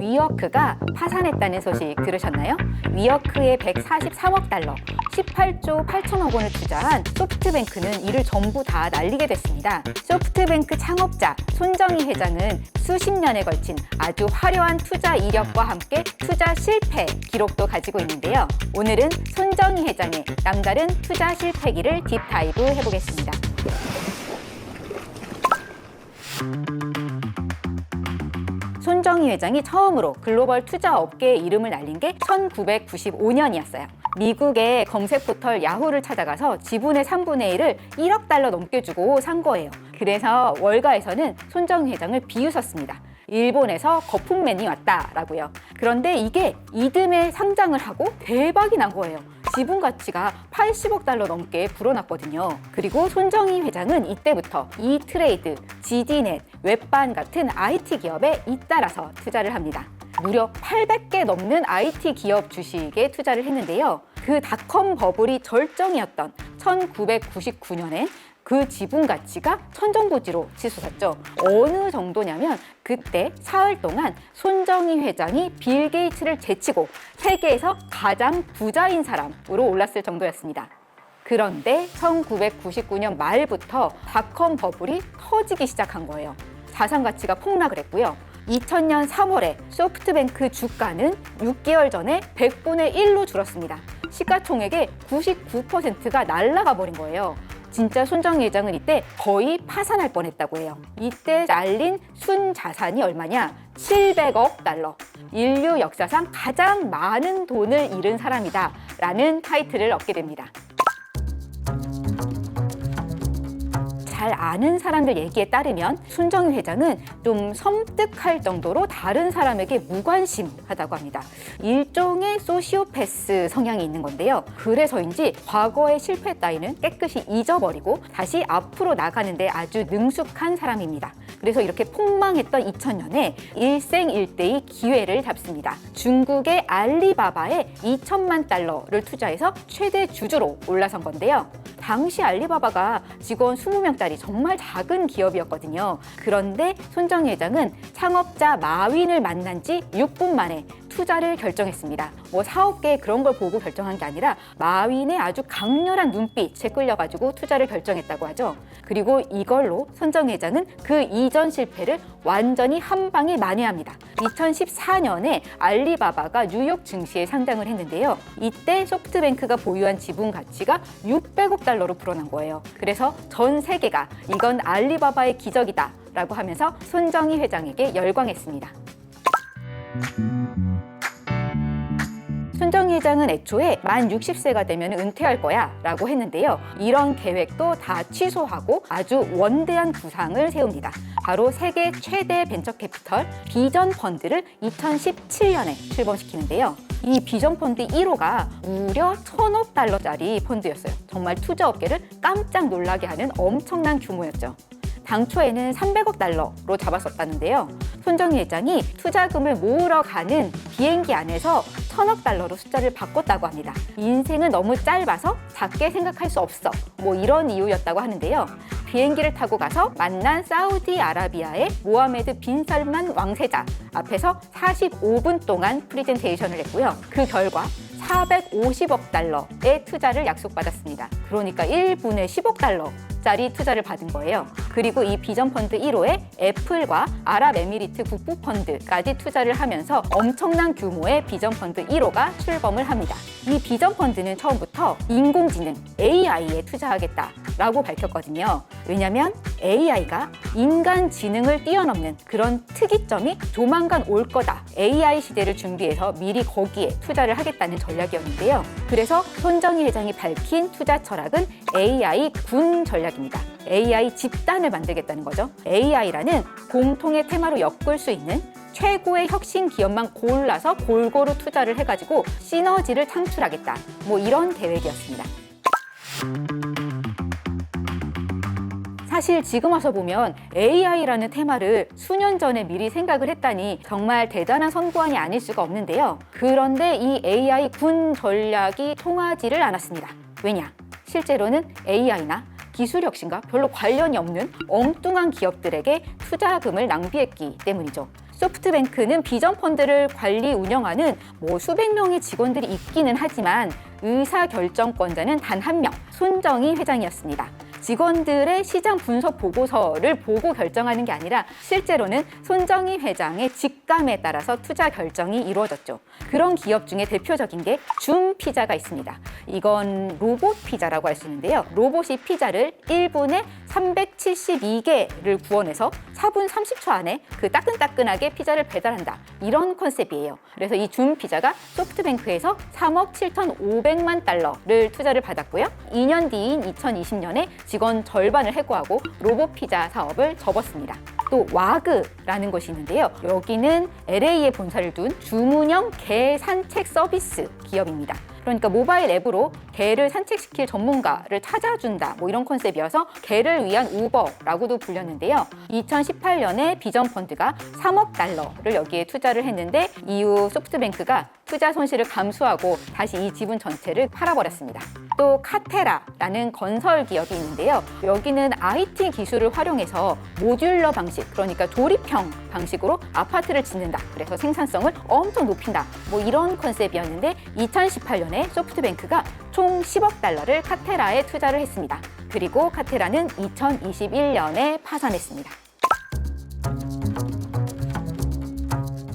위어크가 파산했다는 소식 들으셨나요? 위어크에 143억 달러, 18조 8천억 원을 투자한 소프트뱅크는 이를 전부 다 날리게 됐습니다. 소프트뱅크 창업자 손정희 회장은 수십 년에 걸친 아주 화려한 투자 이력과 함께 투자 실패 기록도 가지고 있는데요. 오늘은 손정희 회장의 남다른 투자 실패기를 딥다이브 해보겠습니다. 손정희 회장이 처음으로 글로벌 투자 업계의 이름을 날린 게 1995년이었어요. 미국의 검색 포털 야후를 찾아가서 지분의 3분의 1을 1억 달러 넘게 주고 산 거예요. 그래서 월가에서는 손정희 회장을 비웃었습니다. 일본에서 거품맨이 왔다라고요. 그런데 이게 이듬해 상장을 하고 대박이 난 거예요. 지분 가치가 80억 달러 넘게 불어났거든요. 그리고 손정희 회장은 이때부터 이트레이드, GD넷, 웹반 같은 IT 기업에 잇따라서 투자를 합니다. 무려 800개 넘는 IT 기업 주식에 투자를 했는데요. 그 닷컴 버블이 절정이었던 1999년엔 그 지분 가치가 천정부지로 치솟았죠. 어느 정도냐면 그때 사흘 동안 손정희 회장이 빌 게이츠를 제치고 세계에서 가장 부자인 사람으로 올랐을 정도였습니다. 그런데 1999년 말부터 닷컴 버블이 터지기 시작한 거예요. 자산 가치가 폭락을 했고요. 2000년 3월에 소프트뱅크 주가는 6개월 전에 100분의 1로 줄었습니다. 시가총액의 99%가 날아가 버린 거예요. 진짜 손정희 회장은 이때 거의 파산할 뻔했다고 해요. 이때 날린 순 자산이 얼마냐? 700억 달러. 인류 역사상 가장 많은 돈을 잃은 사람이다. 라는 타이틀을 얻게 됩니다. 잘 아는 사람들 얘기에 따르면 손정희 회장은 좀 섬뜩할 정도로 다른 사람에게 무관심하다고 합니다. 일종의 소시오패스 성향이 있는 건데요. 그래서인지 과거의 실패 따위는 깨끗이 잊어버리고 다시 앞으로 나가는데 아주 능숙한 사람입니다. 그래서 이렇게 폭망했던 2000년에 일생일대의 기회를 잡습니다. 중국의 알리바바에 2천만 달러를 투자해서 최대 주주로 올라선 건데요. 당시 알리바바가 직원 20명짜리 정말 작은 기업이었거든요. 그런데 손정희 회장은 창업자 마윈을 만난 지 6분 만에 투자를 결정했습니다. 뭐 사업계 그런 걸 보고 결정한 게 아니라 마윈의 아주 강렬한 눈빛에 끌려가지고 투자를 결정했다고 하죠. 그리고 이걸로 손정희 회장은 그 이전 실패를 완전히 한 방에 만회합니다. 2014년에 알리바바가 뉴욕 증시에 상장을 했는데요. 이때 소프트뱅크가 보유한 지분 가치가 600억 달러로 불어난 거예요. 그래서 전 세계가 이건 알리바바의 기적이다. 라고 하면서 손정희 회장에게 열광했습니다. 손정희 회장은 애초에 만 60세가 되면 은퇴할 거야 라고 했는데요. 이런 계획도 다 취소하고 아주 원대한 구상을 세웁니다. 바로 세계 최대 벤처 캐피털 비전 펀드를 2017년에 출범시키는데요. 이 비전 펀드 1호가 무려 천억 달러짜리 펀드였어요. 정말 투자 업계를 깜짝 놀라게 하는 엄청난 규모였죠. 당초에는 300억 달러로 잡았었다는데요. 손정희 회장이 투자금을 모으러 가는 비행기 안에서 천억 달러로 숫자를 바꿨다고 합니다. 인생은 너무 짧아서 작게 생각할 수 없어. 뭐 이런 이유였다고 하는데요. 비행기를 타고 가서 만난 사우디아라비아의 모하메드 빈 살만 왕세자 앞에서 45분 동안 프리젠테이션을 했고요. 그 결과 450억 달러의 투자를 약속받았습니다. 그러니까 1분에 10억 달러 짜리 투자를 받은 거예요. 그리고 이 비전 펀드 1호에 애플과 아랍에미리트 국부 펀드까지 투자를 하면서 엄청난 규모의 비전 펀드 1호가 출범을 합니다. 이 비전 펀드는 처음부터 인공지능 AI에 투자하겠다라고 밝혔거든요. 왜냐하면 AI가 인간 지능을 뛰어넘는 그런 특이점이 조만간 올 거다. AI 시대를 준비해서 미리 거기에 투자를 하겠다는 전략이었는데요. 그래서 손정희 회장이 밝힌 투자 철학은 AI 군 전략입니다. AI 집단을 만들겠다는 거죠. AI라는 공통의 테마로 엮을 수 있는 최고의 혁신 기업만 골라서 골고루 투자를 해가지고 시너지를 창출하겠다. 뭐 이런 계획이었습니다. 사실 지금 와서 보면 AI라는 테마를 수년 전에 미리 생각을 했다니 정말 대단한 선구안이 아닐 수가 없는데요. 그런데 이 AI 군 전략이 통하지를 않았습니다. 왜냐? 실제로는 AI나 기술 혁신과 별로 관련이 없는 엉뚱한 기업들에게 투자금을 낭비했기 때문이죠. 소프트뱅크는 비전 펀드를 관리 운영하는 뭐 수백 명의 직원들이 있기는 하지만 의사 결정권자는 단 한 명, 손정희 회장이었습니다. 직원들의 시장 분석 보고서를 보고 결정하는 게 아니라 실제로는 손정희 회장의 직감에 따라서 투자 결정이 이루어졌죠. 그런 기업 중에 대표적인 게 줌 피자가 있습니다. 이건 로봇 피자라고 할 수 있는데요. 로봇이 피자를 1분에 372개를 구워내서 4분 30초 안에 그 따끈따끈하게 피자를 배달한다. 이런 컨셉이에요. 그래서 이 줌 피자가 소프트뱅크에서 3억 7,500만 달러를 투자를 받았고요. 2년 뒤인 2020년에 직원 절반을 해고하고 로봇 피자 사업을 접었습니다. 또 와그라는 것이 있는데요. 여기는 LA에 본사를 둔 주문형 개 산책 서비스 기업입니다. 그러니까 모바일 앱으로 개를 산책시킬 전문가를 찾아준다 뭐 이런 컨셉이어서 개를 위한 우버라고도 불렸는데요. 2018년에 비전 펀드가 3억 달러를 여기에 투자를 했는데 이후 소프트뱅크가 투자 손실을 감수하고 다시 이 지분 전체를 팔아버렸습니다. 또 카테라라는 건설 기업이 있는데요. 여기는 IT 기술을 활용해서 모듈러 방식, 그러니까 조립형 방식으로 아파트를 짓는다. 그래서 생산성을 엄청 높인다. 뭐 이런 컨셉이었는데 2018년에 소프트뱅크가 총 10억 달러를 카테라에 투자를 했습니다. 그리고 카테라는 2021년에 파산했습니다.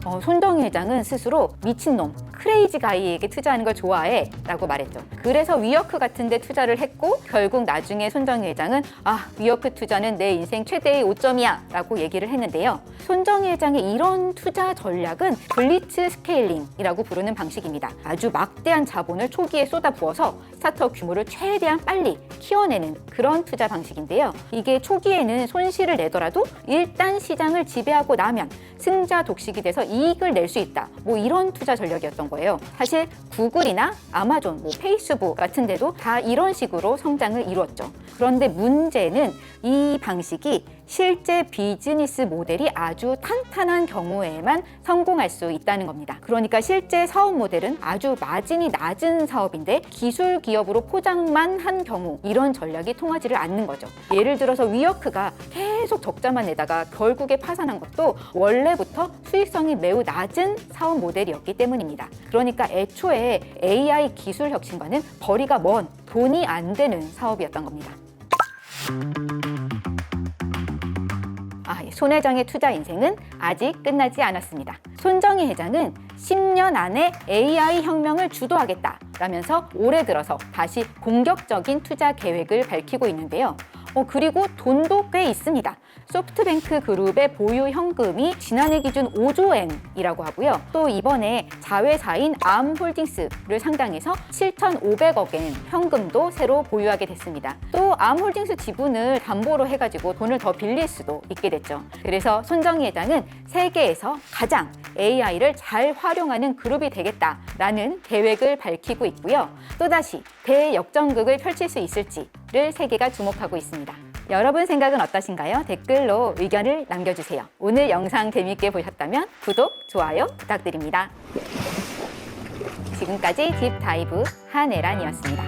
어, 손정희 회장은 스스로 미친놈, 크레이지 가이에게 투자하는 걸 좋아해 라고 말했죠. 그래서 위어크 같은 데 투자를 했고 결국 나중에 손정희 회장은 아 위어크 투자는 내 인생 최대의 오점이야 라고 얘기를 했는데요. 손정희 회장의 이런 투자 전략은 블리츠 스케일링이라고 부르는 방식입니다. 아주 막대한 자본을 초기에 쏟아부어서 스타트업 규모를 최대한 빨리 키워내는 그런 투자 방식인데요. 이게 초기에는 손실을 내더라도 일단 시장을 지배하고 나면 승자 독식이 돼서 이익을 낼 수 있다. 뭐 이런 투자 전략이었던 거예요. 사실 구글이나 아마존, 뭐 페이스북 같은 데도 다 이런 식으로 성장을 이루었죠. 그런데 문제는 이 방식이 실제 비즈니스 모델이 아주 탄탄한 경우에만 성공할 수 있다는 겁니다. 그러니까 실제 사업 모델은 아주 마진이 낮은 사업인데 기술 기업으로 포장만 한 경우 이런 전략이 통하지를 않는 거죠. 예를 들어서 위어크가 계속 적자만 내다가 결국에 파산한 것도 원래부터 수익성이 매우 낮은 사업 모델이었기 때문입니다. 그러니까 애초에 AI 기술 혁신과는 거리가 먼 돈이 안 되는 사업이었던 겁니다. 손 회장의 투자 인생은 아직 끝나지 않았습니다. 손정희 회장은 10년 안에 AI 혁명을 주도하겠다라면서 올해 들어서 다시 공격적인 투자 계획을 밝히고 있는데요. 어, 그리고 돈도 꽤 있습니다. 소프트뱅크 그룹의 보유 현금이 지난해 기준 5조 엔이라고 하고요. 또 이번에 자회사인 암홀딩스를 상당해서 7,500억 엔 현금도 새로 보유하게 됐습니다. 또 암홀딩스 지분을 담보로 해가지고 돈을 더 빌릴 수도 있게 됐죠. 그래서 손정희 회장은 세계에서 가장 AI를 잘 활용하는 그룹이 되겠다라는 계획을 밝히고 있고요. 또다시 대역전극을 펼칠 수 있을지 를 세계가 주목하고 있습니다. 여러분 생각은 어떠신가요? 댓글로 의견을 남겨주세요. 오늘 영상 재밌게 보셨다면 구독, 좋아요 부탁드립니다. 지금까지 딥다이브 한혜란이었습니다.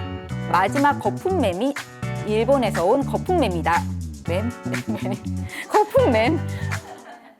마지막 거품맴이 일본에서 온 거품매입니다. 맴? 맴? 거품맴.